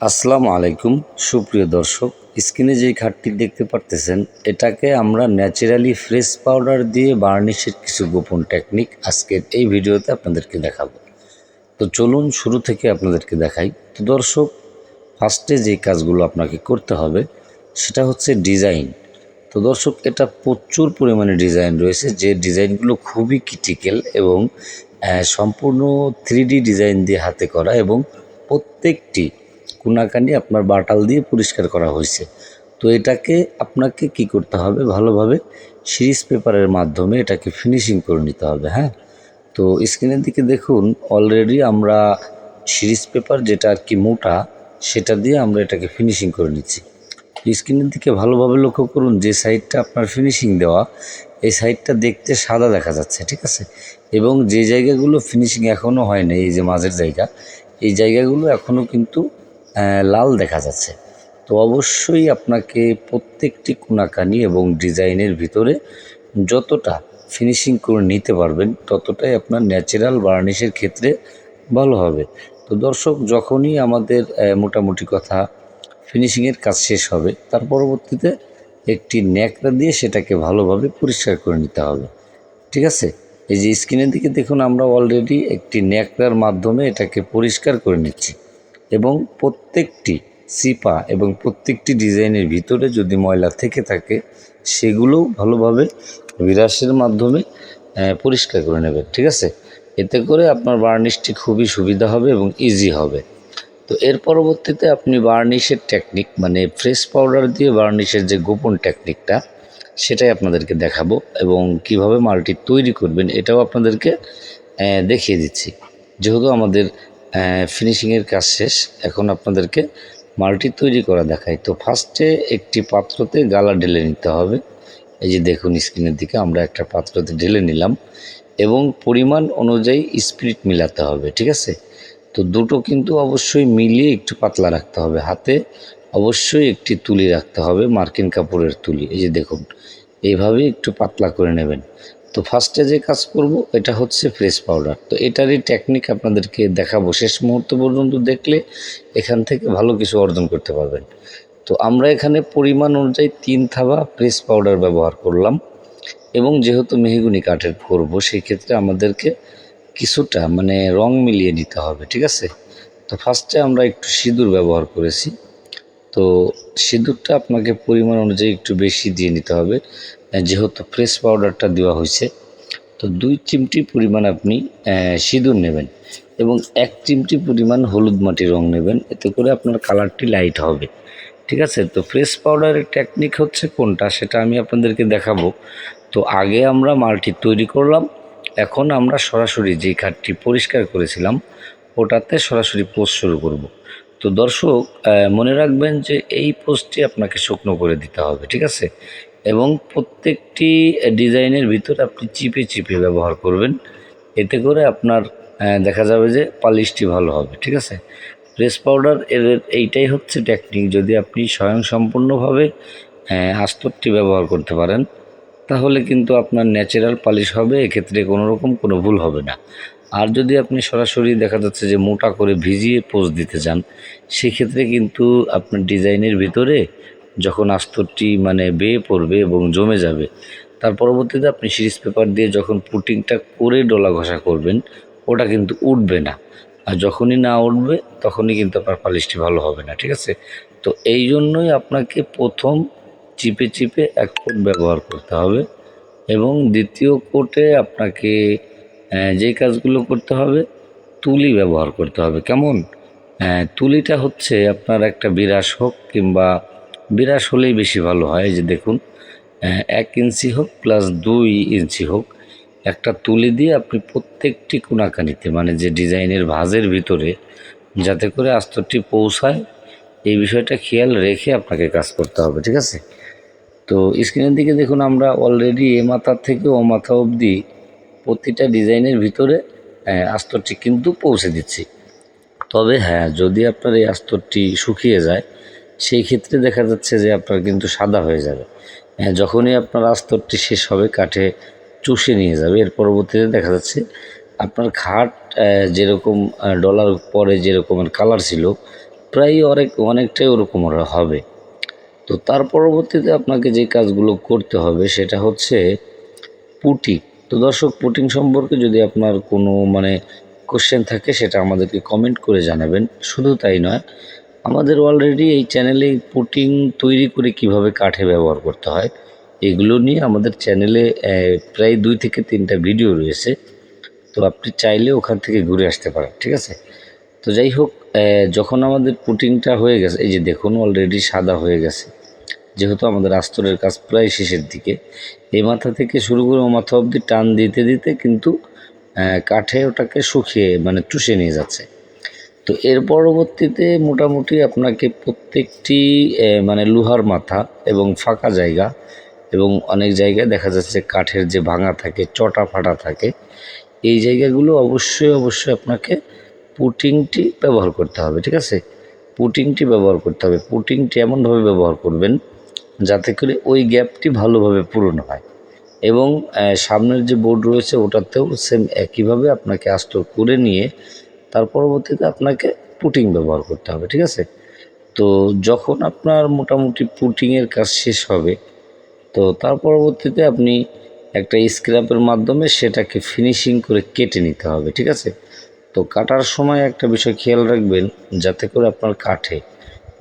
আসসালামু আলাইকুম, সুপ্রিয় দর্শক। স্কিনে যেই খাটটি দেখতে পারতেছেন, এটাকে আমরা ন্যাচারালি ফ্রেশ পাউডার দিয়ে বার্নিশের কিছু গোপন টেকনিক আজকের এই ভিডিওতে আপনাদেরকে দেখাবো। তো চলুন শুরু থেকে আপনাদেরকে দেখাই। তো দর্শক, ফার্স্টে যে কাজগুলো আপনাকে করতে হবে, সেটা হচ্ছে ডিজাইন। তো দর্শক, এটা প্রচুর পরিমাণে ডিজাইন রয়েছে, যে ডিজাইনগুলো খুবই ক্রিটিক্যাল এবং সম্পূর্ণ থ্রি ডিজাইন দিয়ে হাতে করা এবং প্রত্যেকটি কোনাকানি আপনার বাটাল দিয়ে পরিষ্কার করা হয়েছে। তো এটাকে আপনাকে কি করতে হবে? ভালোভাবে সিরিজ পেপারের মাধ্যমে এটাকে ফিনিশিং করে নিতে হবে হ্যাঁ? তো স্ক্রিনের দিকে দেখুন অলরেডি আমরা সিরিজ পেপার যেটা আর কি মোটা, সেটা দিয়ে আমরা এটাকে ফিনিশিং করে নিচ্ছি। স্ক্রিনের দিকে ভালোভাবে লক্ষ্য করুন, যে সাইডটা আপনার ফিনিশিং দেওয়া, এই সাইডটা দেখতে সাদা দেখা যাচ্ছে, ঠিক আছে? এবং যে জায়গাগুলো ফিনিশিং এখনও হয়নি, এই যে মাঝের জায়গা, এই জায়গাগুলো এখনও কিন্তু লাল দেখা যাচ্ছে। তো অবশ্যই আপনাকে প্রত্যেকটি কোনাকানি এবং ডিজাইনের ভিতরে যতটা ফিনিশিং করে নিতে পারবেন, ততটাই আপনার ন্যাচারাল বার্নিশের ক্ষেত্রে ভালো হবে। তো দর্শক, যখনই আমাদের মোটামুটি কথা ফিনিশিংয়ের কাজ শেষ হবে, তার পরবর্তীতে একটি ন্যাকড়া দিয়ে সেটাকে ভালোভাবে পরিষ্কার করে নিতে হবে। ঠিক আছে? এই যে স্ক্রিনের দিকে দেখুন, আমরা অলরেডি একটি ন্যাকড়ার মাধ্যমে এটাকে পরিষ্কার করে নিচ্ছি। এবং প্রত্যেকটি সিপা এবং প্রত্যেকটি ডিজাইনের ভিতরে যদি ময়লা থেকে থাকে সেগুলোও ভালোভাবে বিরাসের মাধ্যমে পরিষ্কার করে নেবেন, ঠিক আছে? এতে করে আপনার বার্নিশটি খুবই সুবিধা হবে এবং ইজি হবে। তো এর পরবর্তীতে আপনি বার্নিশের টেকনিক মানে ফ্রেশ পাউডার দিয়ে বার্নিশের যে গোপন টেকনিকটা সেটাই আপনাদেরকে দেখাবো এবং কীভাবে মালটি তৈরি করবেন এটাও আপনাদেরকে দেখিয়ে দিচ্ছি। যেহেতু আমাদের ফিনিশিংয়ের কাজ শেষ। এখন আপনাদেরকে মালটি তৈরি করা দেখাই। তো ফার্স্টে একটি পাত্রতে গালা ঢেলে নিতে হবে। এই যে দেখুন স্ক্রিনের দিকে, আমরা একটা পাত্রতে ঢেলে নিলাম এবং পরিমাণ অনুযায়ী স্পিরিট মিলাতে হবে, ঠিক আছে? তো দুটো কিন্তু অবশ্যই মিলিয়ে একটু পাতলা রাখতে হবে। হাতে অবশ্যই একটি তুলি রাখতে হবে, মার্কিন কাপড়ের তুলি। এই যে দেখুন এইভাবে একটু পাতলা করে নেবেন। তো ফার্স্টে যে কাজ করব, এটা হচ্ছে ফ্রেশ পাউডার তো এটারই টেকনিক আপনাদেরকে দেখাবো। শেষ মুহূর্ত পর্যন্ত দেখলে এখান থেকে ভালো কিছু অর্জন করতে পারবেন। তো আমরা এখানে পরিমাণ অনুযায়ী তিন থাবা ফ্রেশ পাউডার ব্যবহার করলাম এবং যেহেতু মেহগুনি কাঠের করব, সেই ক্ষেত্রে আমাদেরকে কিছুটা মানে রং মিলিয়ে নিতে হবে, ঠিক আছে? তো ফার্স্টে আমরা একটু সিঁদুর ব্যবহার করেছি। তো সিঁদুরটা আপনাকে পরিমাণ অনুযায়ী একটু বেশি দিয়ে নিতে হবে। যেহেতু ফ্রেশ পাউডারটা দেওয়া হয়েছে, তো দুই চিমটি পরিমাণ আপনি সিঁদুর নেবেন এবং এক চিমটি পরিমাণ হলুদ মাটি রং নেবেন, এতে করে আপনার কালারটি লাইট হবে। ঠিক আছে? তো ফ্রেশ পাউডারের টেকনিক হচ্ছে কোনটা সেটা আমি আপনাদেরকে দেখাবো। তো আগে আমরা মালটি তৈরি করলাম, এখন আমরা সরাসরি যে খাটটি পরিষ্কার করেছিলাম, ওটাতে সরাসরি পোস্ট শুরু করব। তো দর্শক মনে রাখবেন যে এই পোস্টটি আপনাকে শুকনো করে দিতে হবে, ঠিক আছে? এবং প্রত্যেকটি ডিজাইনের ভিতরে আপনি চিপে চিপে ব্যবহার করবেন। এতে করে আপনার দেখা যাবে যে পালিশটি ভালো হবে, ঠিক আছে? ফ্রেশ পাউডার এর এইটাই হচ্ছে টেকনিক যদি আপনি স্বয়ংসম্পূর্ণভাবে আস্তরটি ব্যবহার করতে পারেন, তাহলে কিন্তু আপনার ন্যাচারাল পালিশ হবে, এক্ষেত্রে কোনো রকম কোনো ভুল হবে না। আর যদি আপনি সরাসরি দেখা যাচ্ছে যে মোটা করে ভিজিয়ে পোজ দিতে চান, সেক্ষেত্রে কিন্তু আপনার ডিজাইনের ভিতরে যখন আস্তরটি মানে বেয়ে পড়বে এবং জমে যাবে, তার পরবর্তীতে আপনি সিরিজ পেপার দিয়ে যখন পুটিংটা করে ডলা ঘষা করবেন, ওটা কিন্তু উঠবে না। আর যখনই না উঠবে, তখনই কিন্তু আপনার পালিশটি ভালো হবে না, ঠিক আছে? তো এই জন্যই আপনাকে প্রথম চিপে চিপে এক কোট ব্যবহার করতে হবে এবং দ্বিতীয় কোটে আপনাকে যে কাজগুলো করতে হবে, তুলি ব্যবহার করতে হবে। কেমন? তুলিটা হচ্ছে আপনার একটা বিরাস হোক কিংবা বিরাস হলেই বেশি ভালো হয় যে দেখুন এক ইঞ্চি হোক প্লাস দুই ইঞ্চি হোক, একটা তুলি দিয়ে আপনি প্রত্যেকটি কোনাকানিতে মানে যে ডিজাইনের ভাঁজের ভিতরে যাতে করে আস্তরটি পৌঁছায়, এই বিষয়টা খেয়াল রেখে আপনাকে কাজ করতে হবে, ঠিক আছে? তো স্ক্রিনের দিকে দেখুন আমরা অলরেডি এ মাথার থেকে ও মাথা অবধি প্রতিটা ডিজাইনের ভিতরে আস্তরটি কিন্তু পৌঁছে দিচ্ছি। তবে হ্যাঁ যদি আপনার এই আস্তরটি শুকিয়ে যায় সেই ক্ষেত্রে দেখা যাচ্ছে যে আপনার কিন্তু সাদা হয়ে যাবে। হ্যাঁ, যখনই আপনার আস্তরটি শেষ হবে কাঠে চুষে নিয়ে যাবে। এর পরবর্তীতে দেখা যাচ্ছে আপনার খাট যেরকম ডলার পরে যেরকমের কালার ছিল প্রায় অনেক অনেকটাই ওরকম ওরা হবে। তো তার পরবর্তীতে আপনাকে যে কাজগুলো করতে হবে সেটা হচ্ছে পুটিং। তো দর্শক পুটিং সম্পর্কে যদি আপনার কোনো মানে কোশ্চেন থাকে সেটা আমাদেরকে কমেন্ট করে জানাবেন। শুধু তাই নয় আমাদের অলরেডি এই চ্যানেলে পুটিং তৈরি করে কীভাবে কাঠে ব্যবহার করতে হয়, এগুলো নিয়ে আমাদের চ্যানেলে প্রায় দুই থেকে তিনটা ভিডিও রয়েছে। তো আপনি চাইলে ওখান থেকে ঘুরে আসতে পারেন, ঠিক আছে? তো যাই হোক যখন আমাদের পুটিংটা হয়ে গেছে, এই যে দেখুন অলরেডি সাদা হয়ে গেছে। যেহেতু আমাদের আস্তরের কাজ প্রায় শেষের দিকে, এই মাথা থেকে শুরু করে ও মাথা অবধি টান দিতে দিতে কিন্তু কাঠে ওটাকে শুকিয়ে মানে চুষে নিয়ে যাচ্ছে। তো এর পরবর্তীতে মোটামুটি আপনাকে প্রত্যেকটি মানে লোহার মাথা এবং ফাঁকা জায়গা এবং অনেক জায়গায় দেখা যাচ্ছে কাঠের যে ভাঙা থাকে, চটা ফাটা থাকে, এই জায়গাগুলো অবশ্যই অবশ্যই আপনাকে পুটিংটি ব্যবহার করতে হবে, ঠিক আছে? পুটিংটি ব্যবহার করতে হবে। পুটিংটি এমনভাবে ব্যবহার করবেন যাতে করে ওই গ্যাপটি ভালোভাবে পূরণ হয় এবং সামনের যে বোর্ড রয়েছে ওটাতেও সেম একইভাবে আপনাকে আস্তর করে নিয়ে তার পরবর্তীতে আপনাকে পুটিং ব্যবহার করতে হবে, ঠিক আছে? তো যখন আপনার মোটামুটি পুটিংয়ের কাজ শেষ হবে, তো তার পরবর্তীতে আপনি একটা স্ক্র্যাপের মাধ্যমে সেটাকে ফিনিশিং করে কেটে নিতে হবে, ঠিক আছে? তো কাটার সময় একটা বিষয় খেয়াল রাখবেন, যাতে করে আপনার কাঠে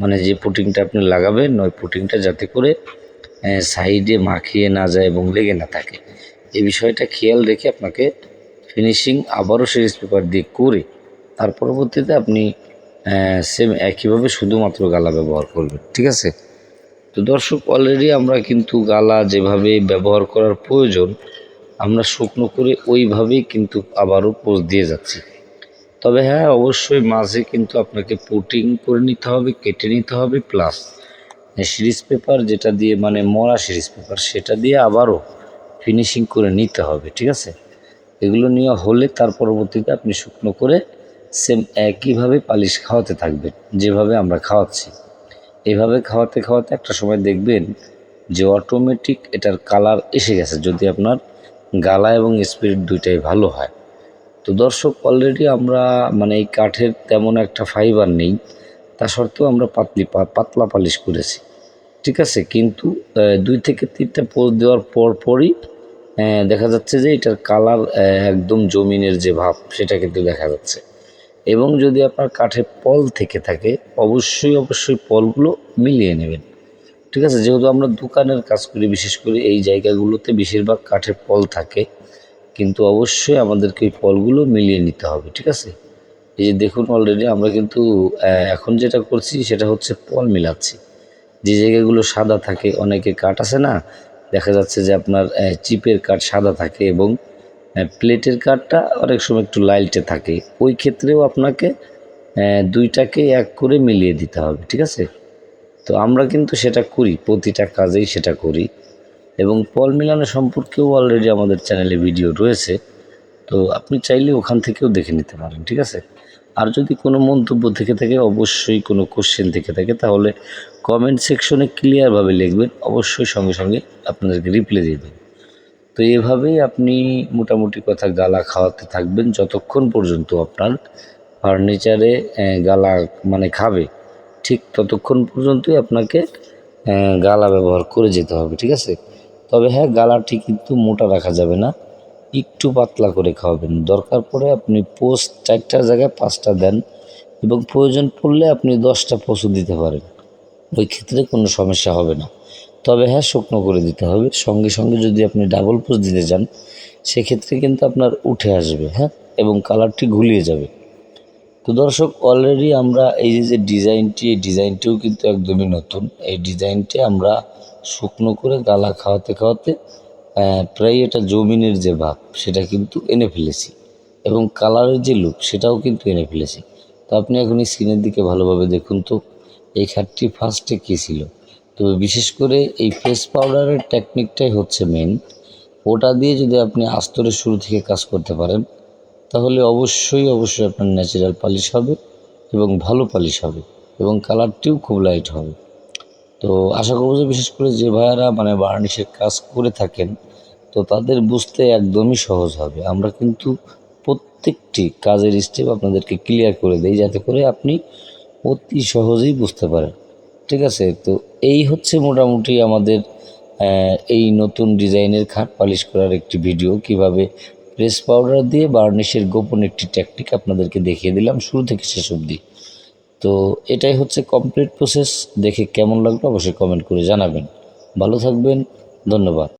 মানে যে পুটিংটা আপনি লাগাবেন, ওই পুটিংটা যাতে করে সাইডে মাখিয়ে না যায় এবং লেগে না থাকে। এই বিষয়টা খেয়াল রেখে আপনাকে ফিনিশিং আবারও সিরিজ পেপার দিয়ে করে তার পরবর্তীতে আপনি সেম একইভাবে শুধুমাত্র গালা ব্যবহার করবেন, ঠিক আছে? তো দর্শক অলরেডি আমরা কিন্তু গালা যেভাবে ব্যবহার করার প্রয়োজন, আমরা শুকনো করে ওইভাবেই কিন্তু আবারও পোজ দিয়ে যাচ্ছি। তবে হ্যাঁ অবশ্যই মাঝে কিন্তু আপনাকে পুটিং করে নিতে হবে, কেটে নিতে হবে প্লাস সিরিজ পেপার যেটা দিয়ে মানে মরা সিরিজ পেপার সেটা দিয়ে আবারও ফিনিশিং করে নিতে হবে, ঠিক আছে? এগুলো নেওয়া হলে তার পরবর্তীতে আপনি শুকনো করে সেম, একইভাবে পালিশ খাওয়াতে থাকবেন, যেভাবে আমরা খাওয়াচ্ছি। এভাবে খাওয়াতে খাওয়াতে একটা সময় দেখবেন যে অটোমেটিক এটার কালার এসে গেছে, যদি আপনার গালা এবং স্পিরিট দুইটাই ভালো হয়। তো দর্শক অলরেডি আমরা মানে এই কাঠের তেমন একটা ফাইবার নেই, তা সত্ত্বেও আমরা পাতলি পাতলা পালিশ করেছি। ঠিক আছে? কিন্তু দুই থেকে তিনটা পোজ দেওয়ার পর পরই দেখা যাচ্ছে যে এটার কালার একদম জমিনের যে ভাব, সেটা কিন্তু দেখা যাচ্ছে। এবং যদি আপনার কাঠে পল থেকে থাকে, অবশ্যই অবশ্যই পলগুলো মিলিয়ে নেবেন। ঠিক আছে? যেহেতু আমরা দোকানের কাজ করি, বিশেষ করে এই জায়গাগুলোতে বেশিরভাগ কাঠের পল থাকে, কিন্তু অবশ্যই আমাদেরকে ওই ফলগুলো মিলিয়ে নিতে হবে, ঠিক আছে? এই যে দেখুন অলরেডি আমরা কিন্তু এখন যেটা করছি সেটা হচ্ছে পল মিলাচ্ছি। যে জায়গাগুলো সাদা থাকে, অনেকে কাঠ আছে না, দেখা যাচ্ছে যে আপনার চিপের কাঠ সাদা থাকে এবং প্লেটের কাঠটা অনেক সময় একটু লাইটে থাকে। ওই ক্ষেত্রেও আপনাকে দুইটাকে এক করে মিলিয়ে দিতে হবে, ঠিক আছে? তো আমরা কিন্তু সেটা করি, প্রতিটা কাজেই সেটা করি। এবং পল মিলানো সম্পর্কেও অলরেডি আমাদের চ্যানেলে ভিডিও রয়েছে। তো আপনি চাইলে ওখান থেকেও দেখে নিতে পারেন, ঠিক আছে? আর যদি কোনো মন্তব্য থেকে থাকে, অবশ্যই কোনো কোশ্চেন থেকে থাকে, তাহলে কমেন্ট সেকশনে ক্লিয়ারভাবে লিখবেন। অবশ্যই সঙ্গে সঙ্গে আপনাদেরকে রিপ্লাই দিয়ে দেবো। তো এভাবেই আপনি মোটামুটি কথা গালা খাওয়াতে থাকবেন যতক্ষণ পর্যন্ত আপনার ফার্নিচারে গালা মানে খাবে, ঠিক ততক্ষণ পর্যন্তই আপনাকে গালা ব্যবহার করে যেতে হবে, ঠিক আছে? তবে হ্যাঁ গালাটি কিন্তু মোটা রাখা যাবে না, একটু পাতলা করে খাওয়াবেন। দরকার পড়ে আপনি পোস্ট চারটার জায়গায় পাঁচটা দেন এবং প্রয়োজন পড়লে আপনি দশটা পশু দিতে পারেন, ওই ক্ষেত্রে কোনো সমস্যা হবে না। তবে হ্যাঁ শুকনো করে দিতে হবে। সঙ্গে সঙ্গে যদি আপনি ডাবল পোস্ট দিতে যান সেক্ষেত্রে কিন্তু আপনার উঠে আসবে হ্যাঁ? এবং কালারটি ঘুলিয়ে যাবে। তো দর্শক অলরেডি আমরা এই যে ডিজাইনটি এই ডিজাইনটিও কিন্তু একদমই নতুন। এই ডিজাইনটি আমরা শুকনো করে গালা খাওয়াতে খাওয়াতে প্রায় এটা জমিনের যে ভাব, সেটা কিন্তু এনে ফেলেছি। এবং কালারের যে লুক সেটাও কিন্তু এনে ফেলেছি। তো আপনি এখন স্ক্রিনের দিকে ভালোভাবে দেখুন তো, এই খাটটি ফার্স্টে কী ছিল? তবে বিশেষ করে এই ফেস পাউডারের টেকনিকটাই হচ্ছে মেন ওটা দিয়ে যদি আপনি আস্তরের শুরু থেকে কাজ করতে পারেন, তাহলে অবশ্যই অবশ্যই আপনার ন্যাচারাল পালিশ হবে এবং ভালো পালিশ হবে এবং কালারটিও খুব লাইট হবে। তো আশা করব যে বিশেষ করে যে ভাইয়ারা মানে বার্নিশের কাজ করে থাকেন, তো তাদের বুঝতে একদমই সহজ হবে। আমরা কিন্তু প্রত্যেকটি কাজের স্টেপ আপনাদেরকে ক্লিয়ার করে দেই, যাতে করে আপনি অতি সহজেই বুঝতে পারেন। ঠিক আছে? তো এই হচ্ছে মোটামুটি আমাদের এই নতুন ডিজাইনের খাট পালিশ করার একটি ভিডিও কীভাবে প্রেস পাউডার দিয়ে বার্নিশের গোপন একটি ট্যাকটিক আপনাদেরকে দেখিয়ে দিলাম, শুরু থেকে শেষ অবধি। তো এটাই হচ্ছে কমপ্লিট প্রসেস দেখে কেমন লাগল অবশ্যই কমেন্ট করে জানাবেন। ভালো থাকবেন, ধন্যবাদ।